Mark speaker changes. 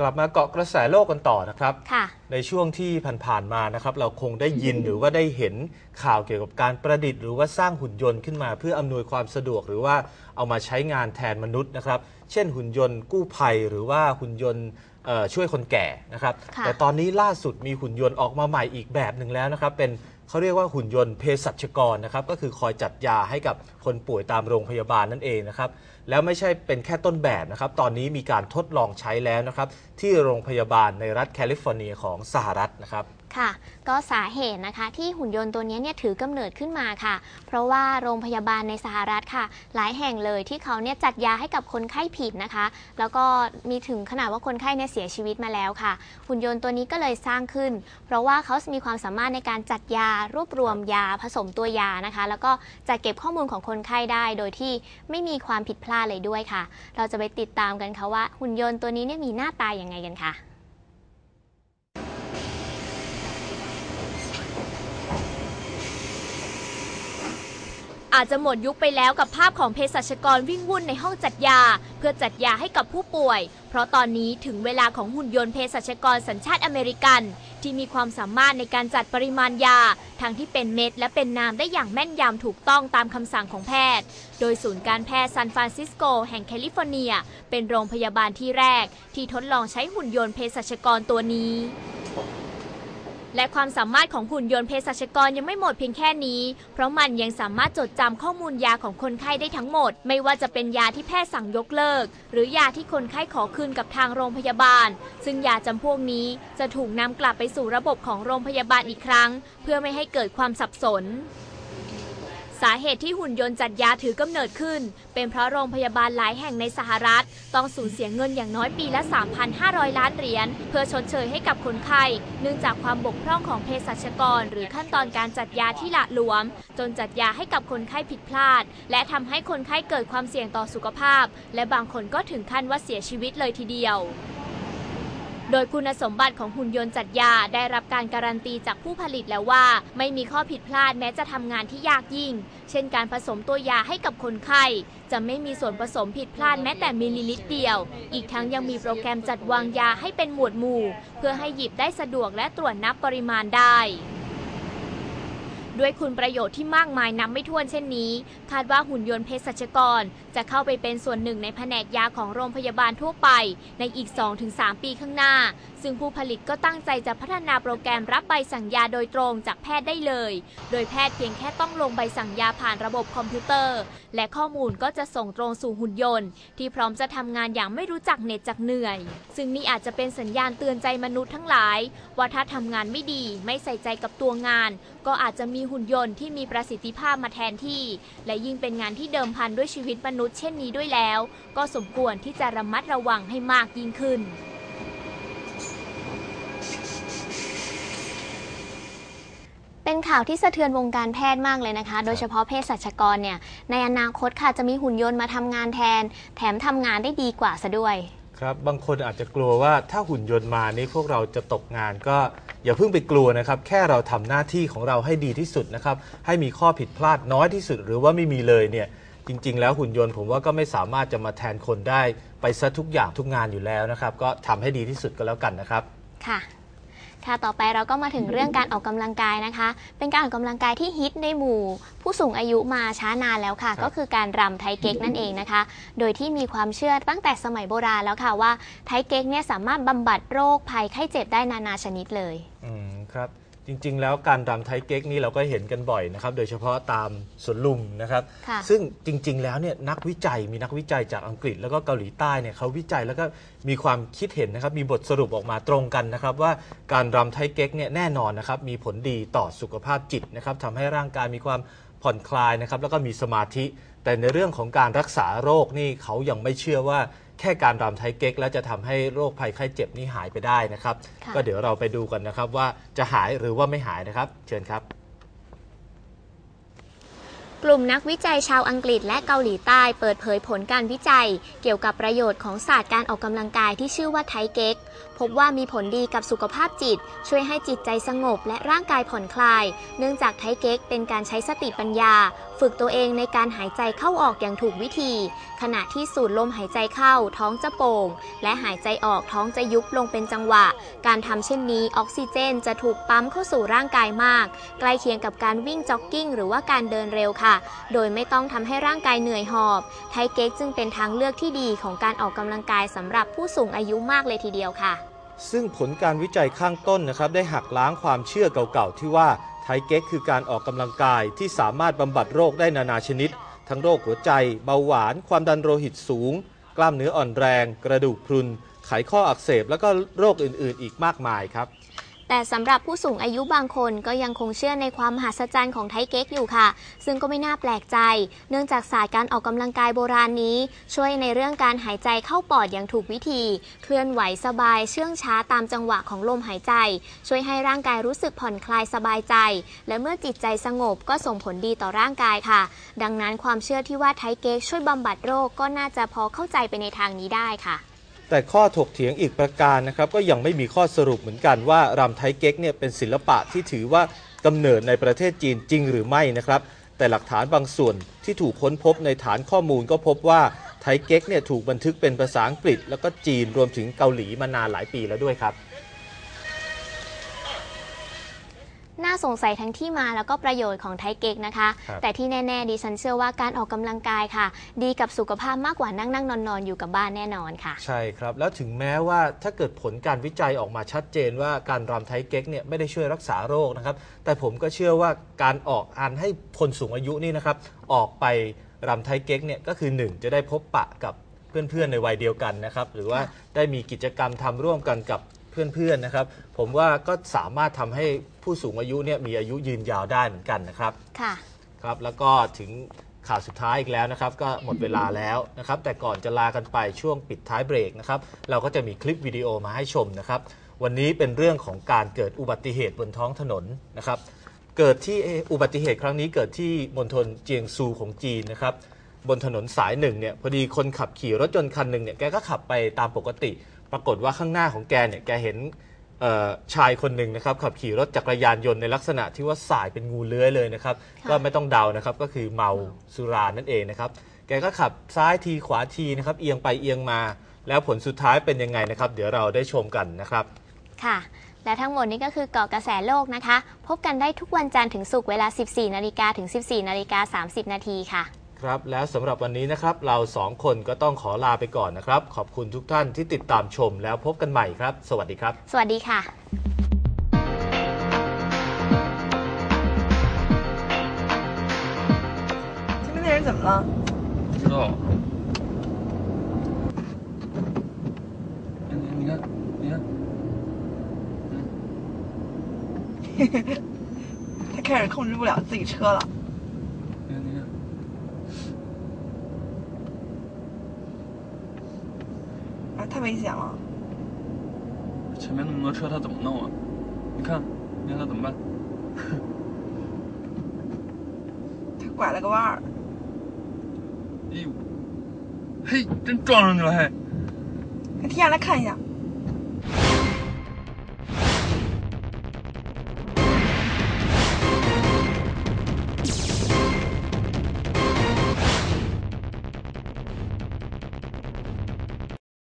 Speaker 1: กลับมาเกาะกระแสโลกกันต่อนะครับ
Speaker 2: ค่ะ
Speaker 1: ในช่วงที่ผ่านๆมานะครับ เราคงได้ยินหรือว่าได้เห็นข่าวเกี่ยวกับการประดิษฐ์หรือว่าสร้างหุ่นยนต์ขึ้นมา เพื่ออำนวยความสะดวกหรือว่าเอามาใช้งานแทนมนุษย์นะครับ เช่นหุ่นยนต์กู้ภัยหรือว่าหุ่นยนต์เอ่อช่วยคนแก่นะครับ
Speaker 2: ค่ะ
Speaker 1: แต่ตอนนี้ล่าสุดมีหุ่นยนต์ออกมาใหม่อีกแบบหนึ่งแล้วนะครับ เป็น เขาเรียกว่าหุ่นยนต์เภสัชกรนะครับก็คือคอยจัดยาให้กับคนป่วยตามโรงพยาบาลนั่นเองนะครับแล้วไม่ใช่เป็นแค่ต้นแบบนะครับตอนนี้มีการทดลองใช้แล้วนะครับที่โรงพยาบาลในรัฐแคลิฟอร์เนียของสหรัฐนะครับ
Speaker 2: ค่ะ ก็สาเหตุนะคะที่หุ่นยนต์ตัวนี้เนี่ยถือกำเนิดขึ้นมาค่ะ เพราะว่าโรงพยาบาลในสหรัฐค่ะ หลายแห่งเลยที่เขาเนี่ยจัดยาให้กับคนไข้ผิดนะคะ แล้วก็มีถึงขนาดว่าคนไข้เนี่ยเสียชีวิตมาแล้วค่ะ หุ่นยนต์ตัวนี้ก็เลยสร้างขึ้น เพราะว่าเขามีความสามารถในการจัดยารวบรวมยาผสมตัวยานะคะ แล้วก็จัดเก็บข้อมูลของคนไข้ได้โดยที่ไม่มีความผิดพลาดเลยด้วยค่ะ เราจะไปติดตามกันค่ะว่าหุ่นยนต์ตัวนี้เนี่ยมีหน้าตาอย่างไงกันค่ะ
Speaker 3: อาจจะหมดยุคไปแล้วกับภาพของเภสัชกรวิ่งวุ่นในห้องจัดยา เพื่อจัดยาให้กับผู้ป่วย เพราะตอนนี้ถึงเวลาของหุ่นยนต์เภสัชกรสัญชาติอเมริกัน ที่มีความสามารถในการจัดปริมาณยา ทั้งที่เป็นเม็ดและเป็นน้ำได้อย่างแม่นยำถูกต้องตามคำสั่งของแพทย์ โดยศูนย์การแพทย์ซานฟรานซิสโกแห่งแคลิฟอร์เนีย เป็นโรงพยาบาลที่แรก ที่ทดลองใช้หุ่นยนต์เภสัชกรตัวนี้ และความสามารถของหุ่นยนต์เภสัชกรยังไม่หมดเพียงแค่นี้ เพราะมันยังสามารถจดจำข้อมูลยาของคนไข้ได้ทั้งหมด ไม่ว่าจะเป็นยาที่แพทย์สั่งยกเลิก หรือยาที่คนไข้ขอคืนกับทางโรงพยาบาล ซึ่งยาจำพวกนี้จะถูกนำกลับไปสู่ระบบของโรงพยาบาลอีกครั้ง เพื่อไม่ให้เกิดความสับสน สาเหตุที่หุ่นยนต์จัดยาถือกำเนิดขึ้น เป็นเพราะโรงพยาบาลหลายแห่งในสหรัฐ ต้องสูญเสียเงินอย่างน้อยปีละ 3,500 ล้านเหรียญเพื่อชดเชยให้กับคนไข้ เนื่องจากความบกพร่องของเภสัชกร หรือขั้นตอนการจัดยาที่ละหลวม จนจัดยาให้กับคนไข้ผิดพลาด และทำให้คนไข้เกิดความเสี่ยงต่อสุขภาพ และบางคนก็ถึงขั้นว่าเสียชีวิตเลยทีเดียว โดยคุณสมบัติของหุ่นยนต์จัดยาได้รับการการันตีจากผู้ผลิตแล้วว่า ไม่มีข้อผิดพลาดแม้จะทำงานที่ยากยิ่ง เช่นการผสมตัวยาให้กับคนไข้ จะไม่มีส่วนผสมผิดพลาดแม้แต่มิลลิลิตรเดียว อีกทั้งยังมีโปรแกรมจัดวางยาให้เป็นหมวดหมู่ เพื่อให้หยิบได้สะดวกและตรวจนับปริมาณได้ ด้วยคุณประโยชน์ที่มากมายนับไม่ถ้วนเช่นนี้ คาดว่าหุ่นยนต์เภสัชกร จะเข้าไปเป็นส่วนหนึ่งในแผนกยาของโรงพยาบาลทั่วไป ในอีก 2-3 ปีข้างหน้า ซึ่งผู้ผลิตก็ตั้งใจจะพัฒนาโปรแกรมรับใบสั่งยาโดยตรงจากแพทย์ได้เลย โดยแพทย์เพียงแค่ต้องลงใบสั่งยาผ่านระบบคอมพิวเตอร์ และข้อมูลก็จะส่งตรงสู่หุ่นยนต์ ที่พร้อมจะทำงานอย่างไม่รู้จักเหน็ดจากเหนื่อย ซึ่งนี่อาจจะเป็นสัญญาณเตือนใจมนุษย์ทั้งหลาย ว่าถ้าทำงานไม่ดีไม่ใส่ใจกับตัวงาน ก็อาจจะมีหุ่นยนต์ที่มีประสิทธิภาพมาแทนที่ และยิ่งเป็นงานที่เดิมพันด้วยชีวิตมนุษย์เช่นนี้ด้วยแล้ว ก็สมควรที่จะระมัดระวังให้มากยิ่งขึ้น
Speaker 2: เป็นข่าวที่สะเทือนวงการแพทย์มากเลยนะคะ โดยเฉพาะเภสัชกรเนี่ย ในอนาคตค่ะจะมีหุ่นยนต์มาทำงานแทน แถมทำงานได้ดีกว่าซะด้วย
Speaker 1: ครับ บางคนอาจจะกลัวว่าถ้าหุ่นยนต์มานี่พวกเราจะตกงานก็ อย่าเพิ่งไปกลัวนะครับ แค่เราทำหน้าที่ของเราให้ดีที่สุดนะครับ ให้มีข้อผิดพลาดน้อยที่สุด หรือว่าไม่มีเลยเนี่ยจริง ๆ แล้วหุ่นยนต์ผมว่าก็ไม่สามารถจะมาแทนคนได้ไปซะทุกอย่างทุกงานอยู่แล้วนะครับ ก็ทำให้ดีที่สุดก็แล้วกันนะครับ
Speaker 2: ค่ะ ค่ะต่อไปเราก็มาถึงเรื่องการออกกำลังกายนะคะ เป็นการออกกำลังกายที่ฮิตในหมู่ ผู้สูงอายุมาช้านานแล้วค่ะ
Speaker 1: ครับ
Speaker 2: ก็คือการรำไทเก๊กนั่นเองนะคะ โดยที่มีความเชื่อตั้งแต่สมัยโบราณแล้วค่ะว่าไทเก๊กเนี่ยสามารถบำบัดโรคภัยไข้เจ็บได้นานาชนิดเลย
Speaker 1: อืมครับ จริง ๆ แล้วการรำไทยเก๊กนี่เราก็เห็นกันบ่อยนะครับ โดยเฉพาะตามสวนลุมนะครับ
Speaker 2: ค่ะ
Speaker 1: ซึ่งจริง ๆ แล้วเนี่ยนักวิจัยมีนักวิจัยจากอังกฤษแล้วก็เกาหลีใต้เนี่ยเขาวิจัยแล้วก็มีความคิดเห็นนะครับ มีบทสรุปออกมาตรงกันนะครับ ว่าการรำไทยเก๊กเนี่ยแน่นอนนะครับ มีผลดีต่อสุขภาพจิตนะครับทำให้ร่างกายมีความผ่อนคลายนะครับ แล้วก็มีสมาธิ แต่ในเรื่องของการรักษาโรคนี่เขายังไม่เชื่อว่า แค่การรำไทยเก๊ก แล้วจะทำให้โรคภัยไข้เจ็บนี่หายไปได้นะครับ
Speaker 2: ค่ะ
Speaker 1: ก็เดี๋ยวเราไปดูกันนะครับว่าจะหายหรือว่าไม่หายนะครับ เชิญครับ
Speaker 2: กลุ่มนักวิจัยชาวอังกฤษและเกาหลีใต้เปิดเผยผลการวิจัย เกี่ยวกับประโยชน์ของศาสตร์การออกกำลังกายที่ชื่อว่าไทเก๊ก พบว่ามีผลดีกับสุขภาพจิต ช่วยให้จิตใจสงบและร่างกายผ่อนคลาย เนื่องจากไทเก๊กเป็นการใช้สติปัญญา ฝึกตัวเองในการหายใจเข้าออกอย่างถูกวิธี ขณะที่สูดลมหายใจเข้าท้องจะโป่ง และหายใจออกท้องจะยุบลงเป็นจังหวะ การทำเช่นนี้ออกซิเจนจะถูกปั๊มเข้าสู่ร่างกายมาก ใกล้เคียงกับการวิ่งจ็อกกิ้งหรือว่าการเดินเร็วค่ะ โดยไม่ต้องทำให้ร่างกายเหนื่อยหอบ ไทเก๊กจึงเป็นทางเลือกที่ดีของการออกกำลังกายสำหรับผู้สูงอายุมากเลยทีเดียวค่ะ
Speaker 1: ซึ่งผลการวิจัยข้างต้นนะครับได้หักล้างความเชื่อเก่าๆ ที่ว่าไทเก๊กคือการออกกำลังกายที่สามารถบำบัดโรคได้นานาชนิด ทั้งโรคหัวใจ เบาหวาน ความดันโลหิตสูง กล้ามเนื้ออ่อนแรง กระดูกพรุน ไขข้ออักเสบ แล้วก็โรคอื่นๆ อีกมากมายครับ
Speaker 2: แต่สำหรับผู้สูงอายุบางคนก็ยังคงเชื่อในความมหัศจรรย์ของไทเก๊กอยู่ค่ะ ซึ่งก็ไม่น่าแปลกใจ เนื่องจากศาสตร์การออกกำลังกายโบราณนี้ ช่วยในเรื่องการหายใจเข้าปอดอย่างถูกวิธี เคลื่อนไหวสบายเชื่องช้าตามจังหวะของลมหายใจ ช่วยให้ร่างกายรู้สึกผ่อนคลายสบายใจ และเมื่อจิตใจสงบก็ส่งผลดีต่อร่างกายค่ะ ดังนั้นความเชื่อที่ว่าไทเก๊กช่วยบำบัดโรคก็น่าจะพอเข้าใจไปในทางนี้ได้ค่ะ
Speaker 1: แต่ข้อถกเถียงอีกประการนะครับก็ยังไม่มีข้อสรุปเหมือนกันว่ารำไทเก๊กเนี่ยเป็นศิลปะที่ถือว่ากำเนิดในประเทศจีนจริงหรือไม่นะครับ แต่หลักฐานบางส่วนที่ถูกค้นพบในฐานข้อมูลก็พบว่าไทเก๊กเนี่ยถูกบันทึกเป็นภาษาอังกฤษ แล้วก็จีนรวมถึงเกาหลีมานานหลายปีแล้วด้วยครับ
Speaker 2: น่าสงสัยทั้งที่มาแล้วก็ประโยชน์ของไทเก๊กนะคะ
Speaker 1: ครับ
Speaker 2: แต่ที่แน่ ๆ ดิฉันเชื่อว่าการออกกำลังกายค่ะ ดีกับสุขภาพมากกว่านั่งนั่งนอนนอนๆอยู่กับบ้านแน่นอนค่ะ
Speaker 1: ใช่ครับ แล้วถึงแม้ว่าถ้าเกิดผลการวิจัยออกมาชัดเจนว่าการรำไทเก๊กเนี่ยไม่ได้ช่วยรักษาโรคนะครับ แต่ผมก็เชื่อว่าการออกอันให้คนสูงอายุนี่นะครับ ออกไปรำไทเก๊กเนี่ยก็คือ1จะได้พบปะกับเพื่อนๆในวัยเดียวกันนะครับ หรือว่า
Speaker 2: ค่ะ
Speaker 1: ได้มีกิจกรรมทำร่วมกันกับ เพื่อนๆนะครับ ผมว่าก็สามารถทำให้ผู้สูงอายุเนี่ยมีอายุยืนยาวได้เหมือนกันนะครับ
Speaker 2: ค่ะ
Speaker 1: ครับแล้วก็ถึงข่าวสุดท้ายอีกแล้วนะครับ ก็หมดเวลาแล้วนะครับ แต่ก่อนจะลากันไปช่วงปิดท้ายเบรกนะครับ เราก็จะมีคลิปวิดีโอมาให้ชมนะครับ วันนี้เป็นเรื่องของการเกิดอุบัติเหตุบนท้องถนนนะครับ เกิดที่เอ่ออุบัติเหตุครั้งนี้เกิดที่มณฑลเจียงซูของจีนนะครับ บนถนนสายหนึ่งเนี่ยพอดีคนขับขี่รถยนต์คันหนึ่งเนี่ยแกก็ขับไปตามปกติ ปรากฏว่าข้างหน้าของแกเนี่ยแกเห็นเอ่อชายคนหนึ่งนะครับขับขี่รถจักรยานยนต์ในลักษณะที่ว่าสายเป็นงูเลื้อยเลยนะครับ
Speaker 2: ค่ะ
Speaker 1: ก็ไม่ต้องเดานะครับก็คือเมาสุรานั่นเองนะครับแกก็ขับซ้ายทีขวาทีนะครับเอียงไปเอียงมา แล้วผลสุดท้ายเป็นยังไงนะครับ เดี๋ยวเราได้ชมกันนะครับ
Speaker 2: ค่ะ และทั้งหมดนี้ก็คือเกาะกระแสโลกนะคะ พบกันได้ทุกวันจันทร์ถึงศุกร์เวลา 14 นาฬิกาถึง 14 นาฬิกา 30 นาทีค่ะ
Speaker 1: ครับ แล้วสำหรับวันนี้นะครับ เราสองคนก็ต้องขอลาไปก่อนนะครับ ขอบคุณทุกท่านที่ติดตามชมแล้วพบกันใหม่ครับ สวัสดีครับ
Speaker 2: สวัสดีค่ะ
Speaker 4: 前面那人怎么了？
Speaker 5: 不知道。你看，你看，
Speaker 4: 他开始控制不了自己车了。太危险了！
Speaker 5: 前面那么多车，他怎么弄啊？你看，你看他怎么办？
Speaker 4: 他拐了个弯儿，
Speaker 5: 哎呦，嘿，真撞上去了，嘿！
Speaker 4: 停下来看一下。